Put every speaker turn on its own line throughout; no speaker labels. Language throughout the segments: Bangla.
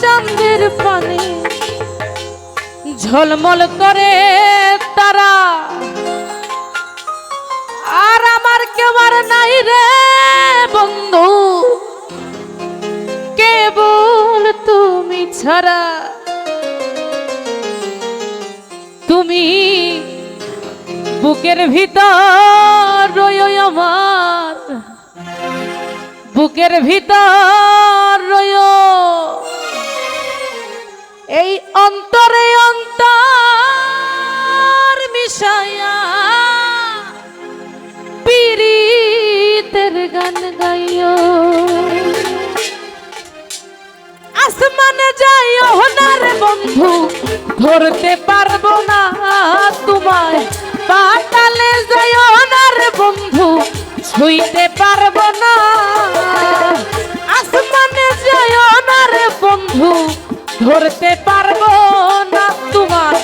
চাঁদের পানি ঝলমল করে তারা। আর আমার কেউ আর নাই রে বন্ধু। কেবল তুমি ছাড়া। তুমি বুকের ভিতর রয় আমার। বুকের ভিতর গাইও। আসমানে না বন্ধু, ধরতে পারব না তোমায়। পাতালে বন্ধু পারব না। বন্ধু, ধরতে পারব না তোমার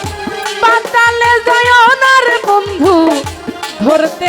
পাতালে যাইও না বন্ধু, ধরতে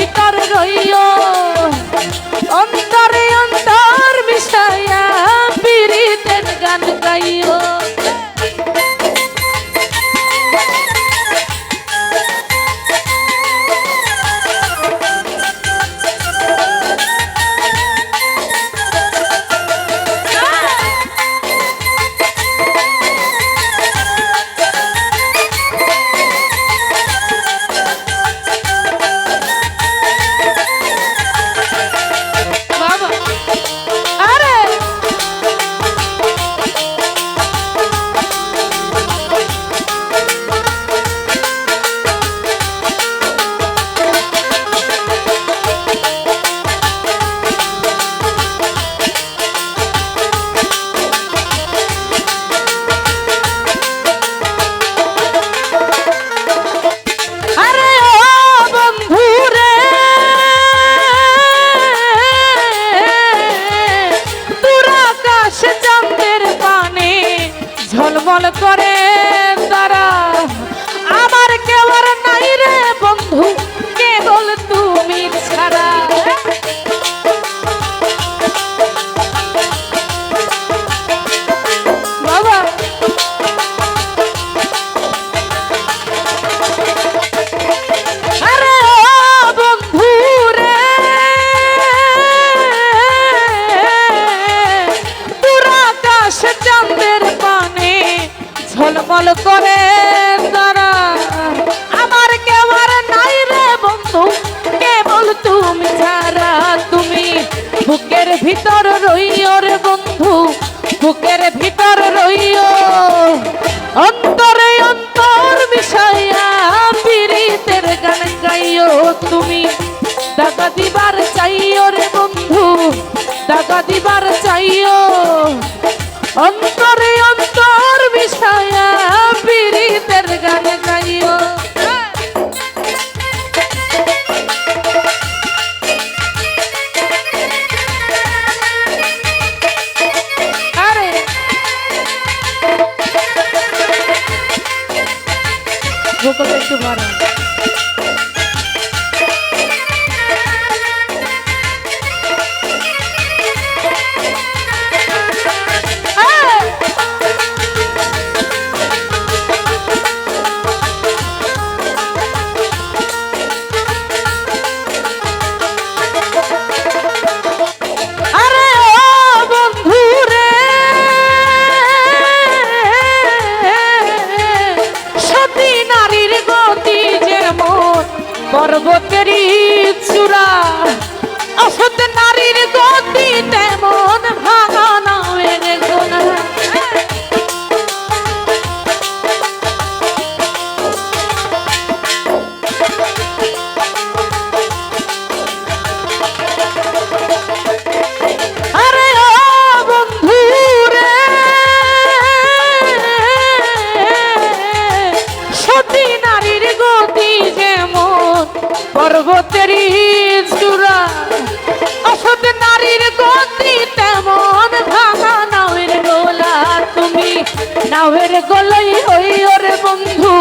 গলই হইও রে বন্ধু,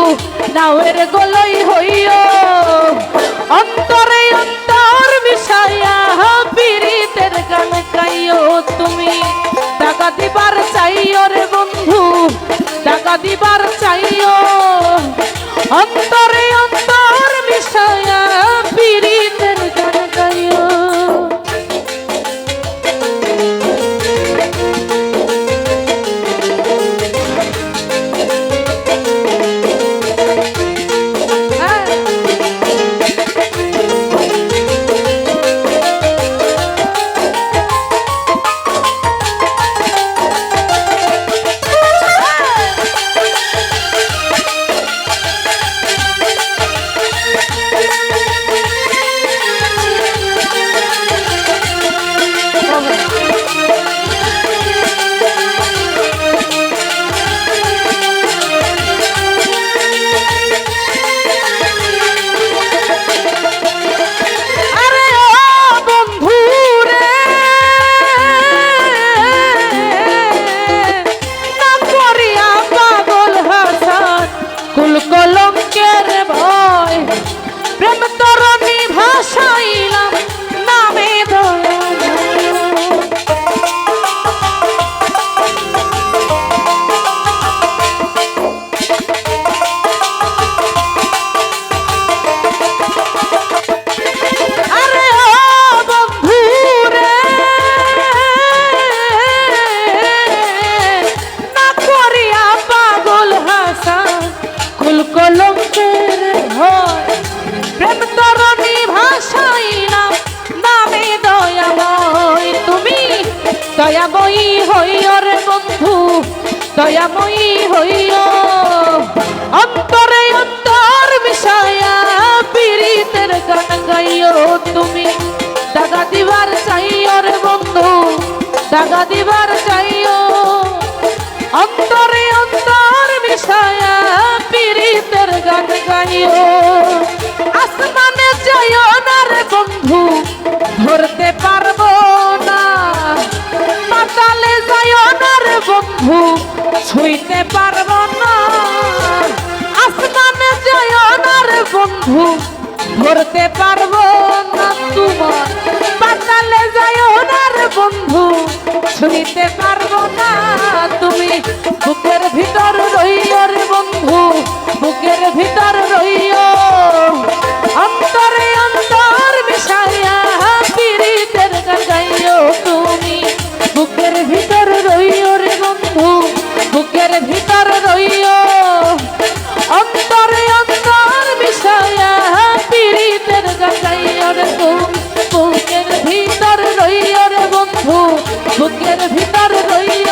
নাওয়ের গলই হইও। অন্তরে অন্তর মিশাইয়া পীড়িতের গান গাইও তুমি। টাকা দিবার চাইও রে বন্ধু, টাকা দিবার চাইও। অন্তরে দয়াময়ী হইও অন্তরে অন্তর মিশায়া পীড়িতের গান গাইও তুমি। দাগা দিবার চাইও রে বন্ধু, দাগা দিবার চাইও। অন্তরে অন্তর মিশায়া পীড়িতের গান গাইও। আসমানে যাইও না রে বন্ধু ধরতে ধরতে পারব না তোমার। পাতালে যায় ওনার বন্ধু, শুনিতে পারব না তুমি। বুকের ভিতর রইও বন্ধু রে বুকের ভিতর রইও রে বন্ধু বুকের ভিতর রইও